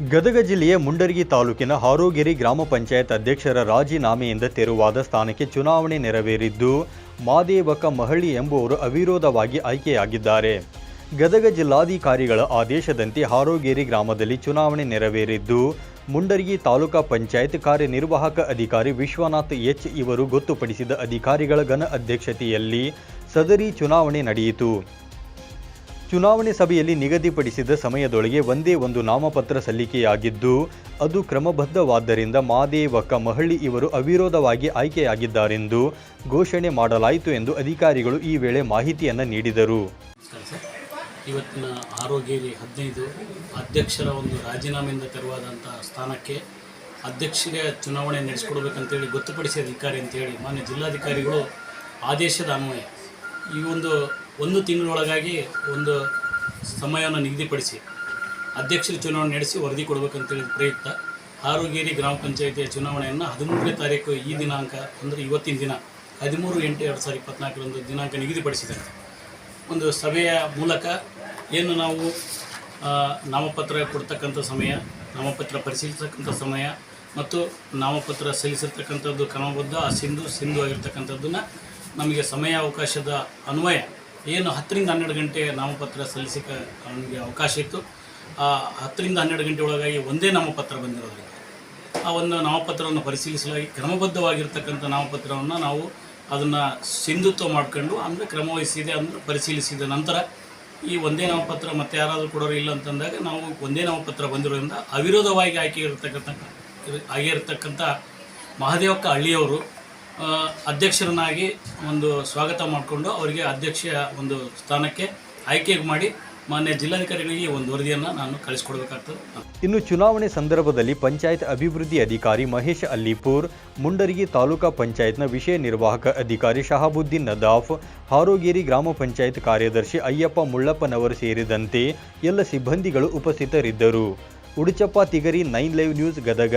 ಗದಗ ಜಿಲ್ಲೆಯ ಮುಂಡರಗಿ ತಾಲೂಕಿನ ಹಾರೋಗೆರಿ ಗ್ರಾಮ ಪಂಚಾಯತ್ ಅಧ್ಯಕ್ಷರ ರಾಜೀನಾಮೆಯಿಂದ ತೆರವಾದ ಸ್ಥಾನಕ್ಕೆ ಚುನಾವಣೆ ನೆರವೇರಿದ್ದು, ಮಾದೇವಕ ಮಹಳಿ ಎಂಬುವರು ಅವಿರೋಧವಾಗಿ ಆಯ್ಕೆಯಾಗಿದ್ದಾರೆ. ಗದಗ ಜಿಲ್ಲಾಧಿಕಾರಿಗಳ ಆದೇಶದಂತೆ ಹಾರೋಗೇರಿ ಗ್ರಾಮದಲ್ಲಿ ಚುನಾವಣೆ ನೆರವೇರಿದ್ದು, ಮುಂಡರಗಿ ತಾಲೂಕಾ ಪಂಚಾಯತ್ ಕಾರ್ಯನಿರ್ವಾಹಕ ಅಧಿಕಾರಿ ವಿಶ್ವನಾಥ್ ಎಚ್ ಇವರು ಗೊತ್ತುಪಡಿಸಿದ ಅಧಿಕಾರಿಗಳ ಘನ ಅಧ್ಯಕ್ಷತೆಯಲ್ಲಿ ಸದರಿ ಚುನಾವಣೆ ನಡೆಯಿತು. ಚುನಾವಣೆ ಸಭೆಯಲ್ಲಿ ನಿಗದಿಪಡಿಸಿದ ಸಮಯದೊಳಗೆ ಒಂದೇ ಒಂದು ನಾಮಪತ್ರ ಸಲ್ಲಿಕೆಯಾಗಿದ್ದು, ಅದು ಕ್ರಮಬದ್ಧವಾದ್ದರಿಂದ ಮಾದೇವಕ್ಕ ಮಹಳ್ಳಿ ಇವರು ಅವಿರೋಧವಾಗಿ ಆಯ್ಕೆಯಾಗಿದ್ದಾರೆಂದು ಘೋಷಣೆ ಮಾಡಲಾಯಿತು ಎಂದು ಅಧಿಕಾರಿಗಳು ಈ ವೇಳೆ ಮಾಹಿತಿಯನ್ನು ನೀಡಿದರು. ಇವತ್ತಿನ ಆರೋಗ್ಯರಿ ಹದಿನೈದು, ಅಧ್ಯಕ್ಷರ ಒಂದು ರಾಜೀನಾಮೆಯಿಂದ ತೆರವಾದಂಥ ಸ್ಥಾನಕ್ಕೆ ಅಧ್ಯಕ್ಷರಿಗೆ ಚುನಾವಣೆ ನಡೆಸ್ಕೊಡ್ಬೇಕಂತೇಳಿ ಗೊತ್ತುಪಡಿಸಿದ ಅಧಿಕಾರಿ ಅಂತೇಳಿ ಮಾನ್ಯ ಜಿಲ್ಲಾಧಿಕಾರಿಗಳು ಆದೇಶದ ಅನ್ವಯ ಈ ಒಂದು ಒಂದು ತಿಂಗಳೊಳಗಾಗಿ ಒಂದು ಸಮಯವನ್ನು ನಿಗದಿಪಡಿಸಿ ಅಧ್ಯಕ್ಷರ ಚುನಾವಣೆ ನಡೆಸಿ ವರದಿ ಕೊಡಬೇಕಂತೇಳಿ ಪ್ರಯುಕ್ತ ಹಾರೋಗೇರಿ ಗ್ರಾಮ ಪಂಚಾಯಿತಿಯ ಚುನಾವಣೆಯನ್ನು ಹದಿಮೂರನೇ ತಾರೀಕು ಈ ದಿನಾಂಕ ಅಂದರೆ ಇವತ್ತಿನ ದಿನ ಹದಿಮೂರು ಎಂಟು ಎರಡು ಸಾವಿರದ ಇಪ್ಪತ್ನಾಲ್ಕರಂದು ದಿನಾಂಕ ನಿಗದಿಪಡಿಸಿದ್ದಾರೆ. ಒಂದು ಸಭೆಯ ಮೂಲಕ ಏನು ನಾವು ನಾಮಪತ್ರ ಕೊಡ್ತಕ್ಕಂಥ ಸಮಯ, ನಾಮಪತ್ರ ಪರಿಶೀಲಿಸತಕ್ಕಂಥ ಸಮಯ ಮತ್ತು ನಾಮಪತ್ರ ಸಲ್ಲಿಸಿರ್ತಕ್ಕಂಥದ್ದು ಕ್ರಮಬದ್ಧ, ಆ ಸಿಂಧು ಸಿಂಧು ಆಗಿರ್ತಕ್ಕಂಥದ್ದನ್ನು ನಮಗೆ ಸಮಯ ಅವಕಾಶದ ಅನ್ವಯ ಏನು ಹತ್ತರಿಂದ ಹನ್ನೆರಡು ಗಂಟೆ ನಾಮಪತ್ರ ಸಲ್ಲಿಸಕ್ಕೆ ನಮಗೆ ಅವಕಾಶ ಇತ್ತು. ಆ ಹತ್ತರಿಂದ ಹನ್ನೆರಡು ಗಂಟೆ ಒಳಗಾಗಿ ಒಂದೇ ನಾಮಪತ್ರ ಬಂದಿರೋದ್ರಿಂದ ಆ ಒಂದು ನಾಮಪತ್ರವನ್ನು ಪರಿಶೀಲಿಸಲಾಗಿ ಕ್ರಮಬದ್ಧವಾಗಿರ್ತಕ್ಕಂಥ ನಾಮಪತ್ರವನ್ನು ನಾವು ಅದನ್ನು ಸಿಂಧುತ್ವ ಮಾಡ್ಕೊಂಡು ಅಂದರೆ ಕ್ರಮವಹಿಸಿದೆ ಅಂದರೆ ಪರಿಶೀಲಿಸಿದ ನಂತರ ಈ ಒಂದೇ ನಾಮಪತ್ರ ಮತ್ತೆ ಯಾರಾದರೂ ಕೊಡೋರು ಇಲ್ಲ ಅಂತಂದಾಗ ನಾವು ಒಂದೇ ನಾಮಪತ್ರ ಬಂದಿರೋದ್ರಿಂದ ಅವಿರೋಧವಾಗಿ ಆಯ್ಕೆ ಇರತಕ್ಕಂಥ ಆಗಿರತಕ್ಕಂಥ ಮಹದೇವಕ್ಕ ಹಳ್ಳಿಯವರು ಅಧ್ಯಕ್ಷರನ್ನಾಗಿ ಒಂದು ಸ್ವಾಗತ ಮಾಡಿಕೊಂಡು ಅವರಿಗೆ ಅಧ್ಯಕ್ಷ ಒಂದು ಸ್ಥಾನಕ್ಕೆ ಆಯ್ಕೆ ಮಾಡಿ ಮಾನ್ಯ ಜಿಲ್ಲಾಧಿಕಾರಿಗಳಿಗೆ ಒಂದು ವರದಿಯನ್ನು ನಾನು ಕಳಿಸ್ಕೊಡ್ಬೇಕಾಗ್ತದೆ. ಇನ್ನು ಚುನಾವಣೆ ಸಂದರ್ಭದಲ್ಲಿ ಪಂಚಾಯತ್ ಅಭಿವೃದ್ಧಿ ಅಧಿಕಾರಿ ಮಹೇಶ್ ಅಲ್ಲಿಪುರ್, ಮುಂಡರಗಿ ತಾಲೂಕಾ ಪಂಚಾಯತ್ನ ವಿಷಯ ನಿರ್ವಾಹಕ ಅಧಿಕಾರಿ ಶಹಾಬುದ್ದೀನ್ ನದಾಫ್, ಹಾರೋಗೇರಿ ಗ್ರಾಮ ಪಂಚಾಯತ್ ಕಾರ್ಯದರ್ಶಿ ಅಯ್ಯಪ್ಪ ಮುಳ್ಳಪ್ಪನವರು ಸೇರಿದಂತೆ ಎಲ್ಲ ಸಿಬ್ಬಂದಿಗಳು ಉಪಸ್ಥಿತರಿದ್ದರು. Uduchappa Tigari nine live news Gadag.